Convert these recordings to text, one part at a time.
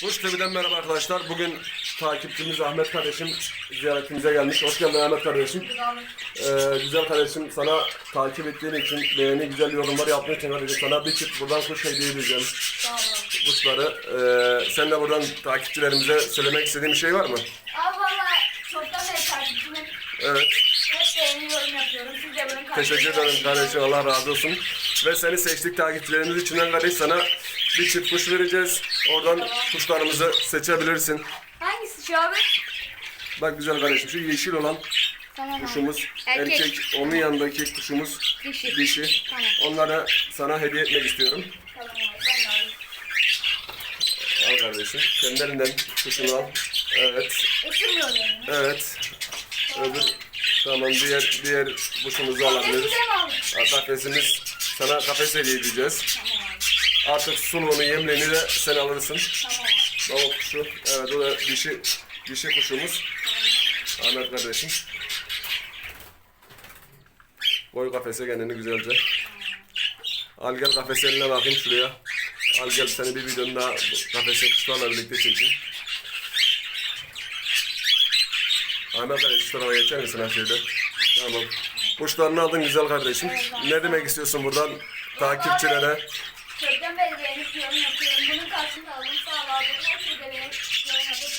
Kuş TV'den merhaba arkadaşlar. Bugün takipçimiz Ahmet kardeşim ziyaretimize gelmiş. Hoş geldin Ahmet kardeşim. Ee, güzel kardeşim sana takip ettiğin için, beğeni, güzel yorumlar yaptığın için kardeşim sana bir çift buradan kuş hediye edeceğim. Kuşları. Ee, sen de buradan takipçilerimize söylemek istediğin bir şey var mı? Abi valla çoktan beri takipçimin Evet. hep beğeni yorum yapıyorum. Siz de benim Teşekkür ederim kardeşim. Allah razı olsun. Ve seni seçtik takipçilerimiz içinden kardeş sana bir çift kuş vereceğiz. Oradan kuşlarımızı seçebilirsin. Hangisi şu abi? Bak güzel kardeşim şu yeşil olan Tamam kuşumuz Erkek. erkek, onun yanındaki kuşumuz Dişi. dişi. Tamam. Onları sana hediye etmek istiyorum. Tamam abi ben de alayım. Al kardeşim. Kendilerinden kuşunu al. Evet. Isırmıyor beni. Evet. Öbür tamam diğer diğer kuşumuzu alabiliriz. mi alayım? Kafesimiz sana kafes hediye edeceğiz. Tamam abi. Artık suluğunu yemleğini de sen alırsın. Tamam. Tavuk kuşu. Evet o da dişi dişi kuşumuz. Ahmet kardeşim. Koy kafese kendini güzelce. Al gel kafes eline bakayım şuraya. Al gel seni bir videonun daha kafese kuşlarla birlikte çekeyim. Ahmet kardeşim şu tarafa geçer misin her şeyde? Tamam. Kuşlarını aldın güzel kardeşim. Ne demek istiyorsun buradan takipçilere? Çoktan beri beğenip yorum yapıyorum. Bunun karşılığında aldım. Sağ ol abi. Her şeyde beğenip yorum yapıp.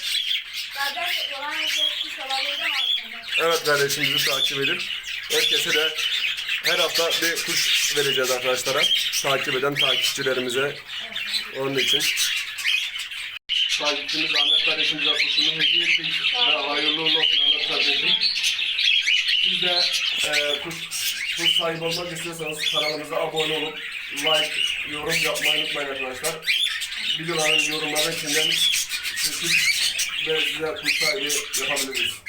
Zaten yalan aslında. Evet kardeşim bizi takip edin. Herkese de her hafta bir kuş vereceğiz arkadaşlara. Takip eden takipçilerimize. Onun için. Takipçimiz Ahmet kardeşimize kuşunu hediye ettik. Ve hayırlı uğurlu olsun Ahmet kardeşim. Siz de e, kuş, kuş sahibi olmak istiyorsanız kanalımıza abone olup like, yorum yapmayı unutmayın arkadaşlar. Videoların yorumları içinden seçip ve size kuş sahibi yapabiliriz.